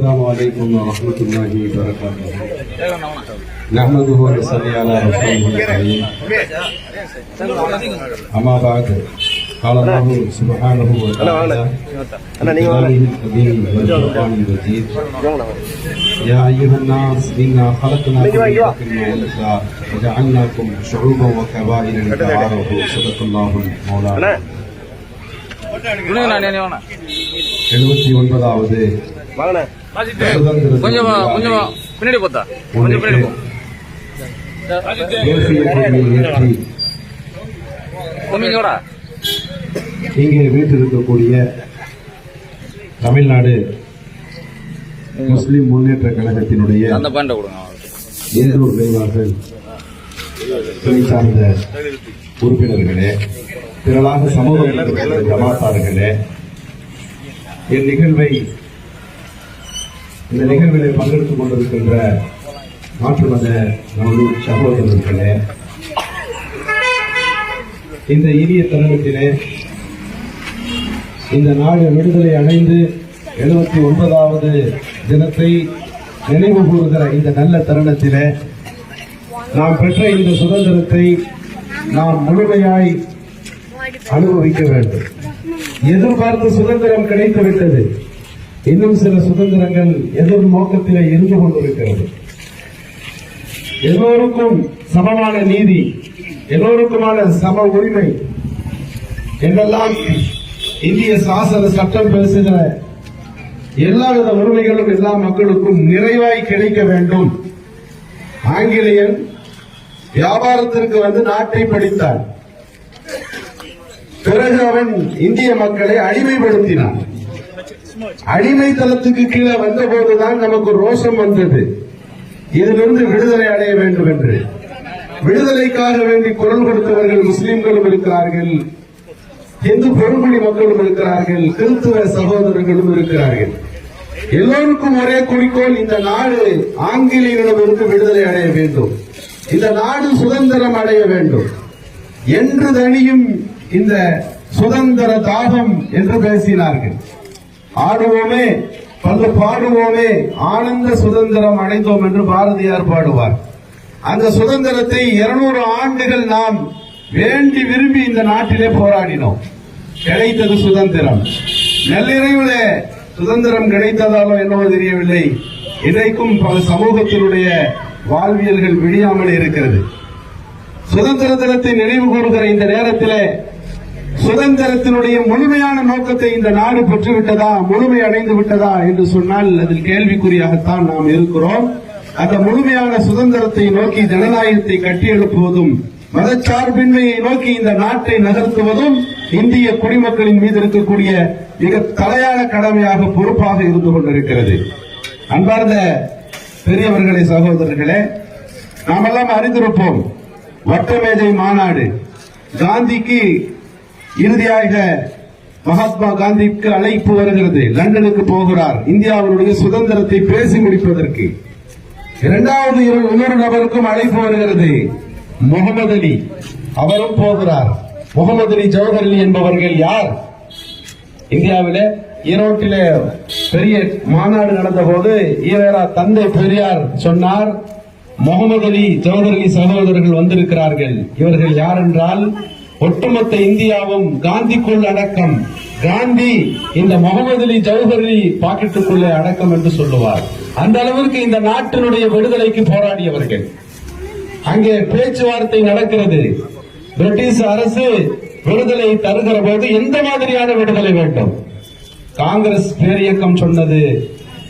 السلام عليكم ورحمة الله وبركاته نحمده ونصلي على رسوله الكريم أما بعد قال الله سبحانه وتعالى في كتابه القديم والقرآن المجيد يا أيها الناس إنا خلقناكم من ذكر وأنثى وجعلناكم شعوبا وقبائل لتعارفوا صدق الله مولانا எழுபத்தி ஒன்பதாவது சுதந்திர கொஞ்சம் கொஞ்சம் பின்னாடி போத்தா. கொஞ்சம் பின்னாடி போ. இங்கே வீட்டிருக்கக்கூடிய தமிழ்நாடு முஸ்லிம் முன்னேற்ற கழகத்தினுடைய அந்த பாயிண்ட கொடுங்க. இந்து நிர்வாகிகள் துறை சார்ந்த உறுப்பினர்களே திரளாக சமூக ஜமாத்தார்களே என் நிகழ்வை இந்த நிகழ்வில் பங்கெடுத்துக் கொண்டிருக்கின்ற மாற்று மத நமது சகோதரர்களே இந்த இனிய தருணத்திலே இந்த நாடு விடுதலை அடைந்து எழுபத்தி ஒன்பதாவது தினத்தை நினைவு கூறுகிற இந்த நல்ல தருணத்திலே நாம் பெற்ற இந்த சுதந்திரத்தை நாம் முழுமையாய் அனுபவிக்க வேண்டும். எதிர்பார்த்த சுதந்திரம் கிடைத்துவிட்டது. இன்னும் சில சுதந்திரங்கள் எதிர் நோக்கத்திலே இருந்து கொண்டிருக்கிறது. எல்லோருக்கும் சமமான நீதி எல்லோருக்குமான சம உரிமை என்றெல்லாம் இந்திய சாசன சட்டம் பேசுகிற எல்லாவித உரிமைகளும் எல்லா மக்களுக்கும் நிறைவாய் கிடைக்க வேண்டும். ஆங்கிலேயன் வியாபாரத்திற்கு வந்து நாட்டை படித்தான் பிறகு அவன் இந்திய மக்களை அடிமைப்படுத்தினான். அடிமைத்தனத்துக்கு கீழே வந்த போதுதான் நமக்கு ரோஷம் வந்தது. இதிலிருந்து விடுதலை அடைய வேண்டும் என்று. விடுதலைக்காக வேண்டி குரல் கொடுத்தவர்கள் முஸ்லிம்களும் இருக்கிறார்கள். இந்து பெருங்குடி மக்களும் இருக்கிறார்கள். கிறிஸ்துவ சகோதரர்களும் இருக்கிறார்கள். எல்லோருக்கும் ஒரே குறிக்கோள் இந்த நாடு ஆங்கிலேயரிடமிருந்து விடுதலை அடைய வேண்டும். இந்த நாடு சுதந்திரம் அடைய வேண்டும். என்று தனியும் இந்த சுதந்திர தாகம் என்று பேசினார்கள். ஆடுவோமே பல்லு பாடுவோமே ஆனந்த சுதந்திரம் அடைந்தோம் என்று பாரதியார் பாடுவார். அந்த சுதந்திரத்தை இருநூறு ஆண்டுகள் நாம் வேண்டி விரும்பி இந்த நாட்டிலே போராடினோம். கிடைத்தது சுதந்திரம். நள்ளிரவிலே சுதந்திரம் கிடைத்ததாலோ என்னவோ தெரியவில்லை. இன்றைக்கும் பல சமூகத்தினுடைய வாழ்வியல்கள் விழியாமல் இருக்கிறது. சுதந்திர தினத்தை நினைவு கூறுகிற இந்த நேரத்திலே சுதந்திரத்தினுடைய முழுமையான நோக்கத்தை இந்த நாடு பெற்றுவிட்டதா முழுமை அடைந்து விட்டதா என்று சொன்னால் அதில் கேள்விக்குறியாகத்தான் நாம் இருக்கிறோம். அந்த முழுமையான சுதந்திரத்தை நோக்கி ஜனநாயகத்தை கட்டியெழுப்புவதும் மதச்சார்பின்மையை நோக்கி இந்த நாட்டை நகர்த்துவதும் இந்திய குடிமக்களின் மீது இருக்கக்கூடிய மிக தலையான கடமையாக பொறுப்பாக இருந்து கொண்டிருக்கிறது. அன்பார்ந்த பெரியவர்களே சகோதரர்களே நாமெல்லாம் அறிந்திருப்போம் வட்டமேஜை மாநாடு. காந்திக்கு இறுதியாக மகாத்மா காந்திக்கு அழைப்பு வருகிறது. லண்டனுக்கு போகிறார். இந்தியாவினுடைய சுதந்திரத்தை பேசி முடிப்பதற்கு. இரண்டாவது இன்னொரு நபருக்கும் அழைப்பு வருகிறது. முகமது அலி. அவரும் போகிறார். முகமது அலி ஜவஹர் அலி என்பவர்கள் யார்? இந்தியாவில ஈரோட்டில பெரிய மாநாடு நடந்த போது ஈவேரா தந்தை பெரியார் சொன்னார் முகமது அலி ஜவஹர் அலி சகோதரர்கள் வந்திருக்கிறார்கள். இவர்கள் யார் என்றால் ஒட்டுமொத்த இந்தியாவும் காந்திக்குள் அடக்கம். காந்தி இந்த முகமது அலி ஜவஹர் அலி பாக்கெட்டுக்குள்ளே அடக்கம் என்று சொல்லுவார். அந்த அளவிற்கு இந்த நாட்டினுடைய விடுதலைக்கு போராடியவர்கள். அங்கே பேச்சுவார்த்தை நடக்கிறது. பிரிட்டிஷ் அரசு விடுதலை தருகிற போது எந்த மாதிரியான விடுதலை வேண்டும்? காங்கிரஸ் பேரியக்கம் சொன்னது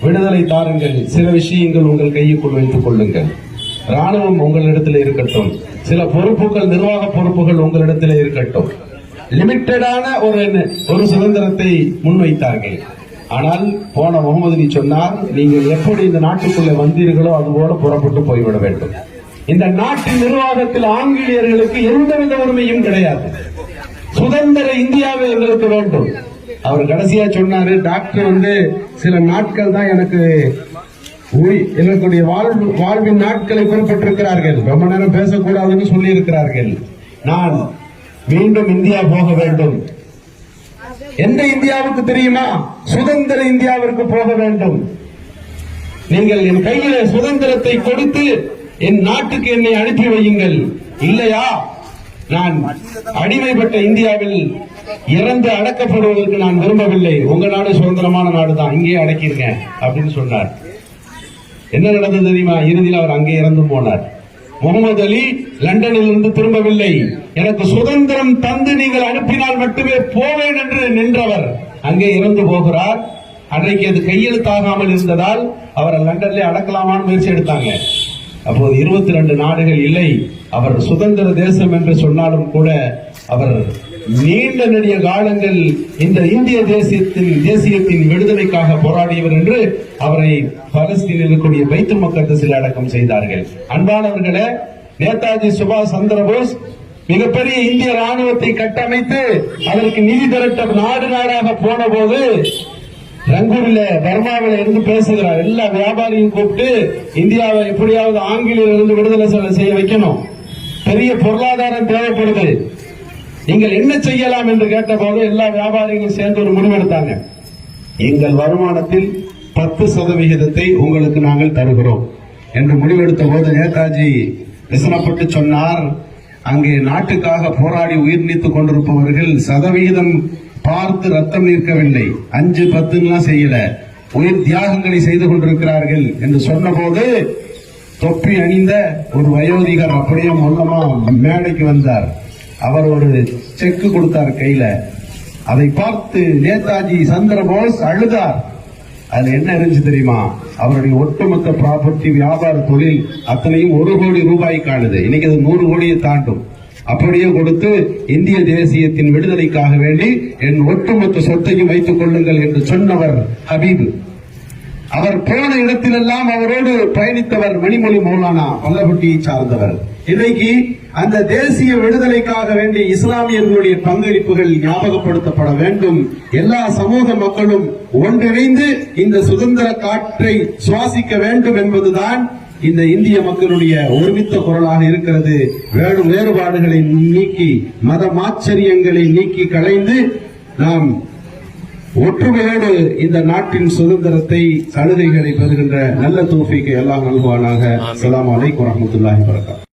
விடுதலை தாருங்கள். சில விஷயங்கள் உங்கள் கையுக்குள் வைத்துக் கொள்ளுங்கள். ராணுவம் உங்களிடத்தில் இருக்கட்டும். சில பொறுப்புகள் நிர்வாக பொறுப்புகள் உங்களிடத்தில் இருக்கட்டும். லிமிட்டடான ஒரு ஒரு சுதந்திரத்தை முன்வைத்தார்கள். ஆனால் போன முகமது அலி சொன்னார் நீங்கள் எப்படி இந்த நாட்டுக்குள்ளே வந்தீர்களோ அதுபோல புறப்பட்டு போய்விட வேண்டும். இந்த நாட்டின் நிர்வாகத்தில் ஆங்கிலேயர்களுக்கு எந்தவித உரிமையும் கிடையாது. சுதந்திர இந்தியாவை எங்களுக்கு வேண்டும். அவர் கடைசியா சொன்னாரு டாக்டர் வந்து சில நாட்கள் தான் எனக்கு உய்- வாழ்வு வாழ்வின் நாட்களை குறிப்பிட்டிருக்கிறார்கள் ரொம்ப நேரம் பேசக்கூடாதுன்னு சொல்லி இருக்கிறார்கள் நான் மீண்டும் இந்தியா போக வேண்டும். எந்த இந்தியாவுக்கு தெரியுமா? சுதந்திர இந்தியாவிற்கு போக வேண்டும். நீங்கள் என் கையில சுதந்திரத்தை கொடுத்து என் நாட்டுக்கு என்னை அனுப்பி வையுங்கள். இல்லையா? நான் அடிமைப்பட்ட இந்தியாவில் இறந்து அடக்கப்படுவதற்கு நான் விரும்பவில்லை. உங்க நாடு சுதந்திரமான நாடு தான் இங்கேயே அடக்கியிருக்கேன் அப்படின்னு சொன்னார். என்ன நடந்தது தெரியுமா? இறுதியில் அவர் அங்கே இறந்து போனார். முகமது அலி லண்டனில் இருந்து திரும்பவில்லை. எனக்கு சுதந்திரம் தந்து நீங்கள் அனுப்பினால் மட்டுமே போவேன் என்று நின்றவர். அங்கே இறந்து போகிறார். அன்றைக்கு அது கையெழுத்தாகாமல் இருந்ததால் அவரை லண்டன்ல அடக்கலாமான்னு முயற்சி எடுத்தாங்க. அப்போது இருபத்தி ரெண்டு நாடுகள் இல்லை. அவர் சுதந்திர தேசம் என்று சொன்னாலும் கூட அவர் நீண்ட நெடிய காலங்கள் இந்த இந்திய தேசியத்தின் தேசியத்தின் விடுதலைக்காக போராடியவர் என்று அவரை பலஸ்தீனில் இருக்கக்கூடிய பைத்து மக்கள் அடக்கம் செய்தார்கள். அன்பானவர்களே நேதாஜி சுபாஷ் சந்திரபோஸ் மிகப்பெரிய இந்திய ராணுவத்தை கட்டமைத்து அதற்கு நிதி திரட்ட நாடு நாடாக போன போது ரங்கூர்ல பர்மாவில இருந்து பேசுகிறார். எல்லா வியாபாரியும் கூப்பிட்டு இந்தியாவை எப்படியாவது ஆங்கிலேயர் இருந்து விடுதலை செய்ய வைக்கணும். பெரிய பொருளாதாரம் தேவைப்படுது. நீங்கள் என்ன செய்யலாம் என்று கேட்டபோது எல்லா வியாபாரிகளும் சேர்ந்து ஒரு முடிவெடுத்தாங்க. எங்கள் வருமானத்தில் பத்து சதவிகிதத்தை உங்களுக்கு நாங்கள் தருகிறோம் என்று முடிவெடுத்த போது நேதாஜி விசனப்பட்டு சொன்னார் அங்கே நாட்டுக்காக போராடி உயிர் நீத்துக் கொண்டிருப்பவர்கள் சதவிகிதம் பார்த்து ரத்தம் நிற்கவில்லை அஞ்சு பத்துலாம் செய்யல. உயிர் தியாகங்களை செய்து கொண்டிருக்கிறார்கள். என்று சொன்னபோது தொப்பி அணிந்த ஒரு வயோதிகர் அப்படியே மொல்லமா மேடைக்கு வந்தார். அவர் ஒரு செக்கு கொடுத்தார் கையில. அதை பார்த்து நேதாஜி சந்திரபோஸ் அழுதார். அதுல என்ன இருந்துச்சு தெரியுமா? அவருடைய ஒட்டுமொத்த ப்ராப்பர்ட்டி வியாபார தொழில் அத்தனையும் ஒரு கோடி ரூபாய்க்கானது இன்னைக்கு அது நூறு கோடியை தாண்டும். அப்படியே கொடுத்து இந்திய தேசியத்தின் விடுதலைக்காக வேண்டி என் ஒட்டுமொத்த சொத்தையும் வைத்துக் கொள்ளுங்கள் என்று சொன்னவர் ஹபீபு. அவர் போன இடத்திலெல்லாம் அவரோடு பயணித்தவர் மணிமொழி மௌலானா பல்லப்பட்டியை சார்ந்தவர். இன்றைக்கு அந்த தேசிய விடுதலைக்காக வேண்டி இஸ்லாமியர்களுடைய பங்களிப்புகள் ஞாபகப்படுத்தப்பட வேண்டும். எல்லா சமூக மக்களும் ஒன்றிணைந்து இந்த சுதந்திர காற்றை சுவாசிக்க வேண்டும் என்பதுதான் இந்த இந்திய மக்களுடைய ஒருமித்த குரலாக இருக்கிறது. வேறு வேறுபாடுகளை நீக்கி மத மாச்சரியங்களை நீக்கி களைந்து நாம் ஒற்றுமையோடு இந்த நாட்டின் சுதந்திரத்தை சலுகைகளை பெறுகின்ற நல்ல தூஃபிக்கு எல்லாம் நல்குவானாக. அஸ்ஸலாமு அலைக்கும் வரஹ்மத்துல்லாஹி வரகாத்துஹு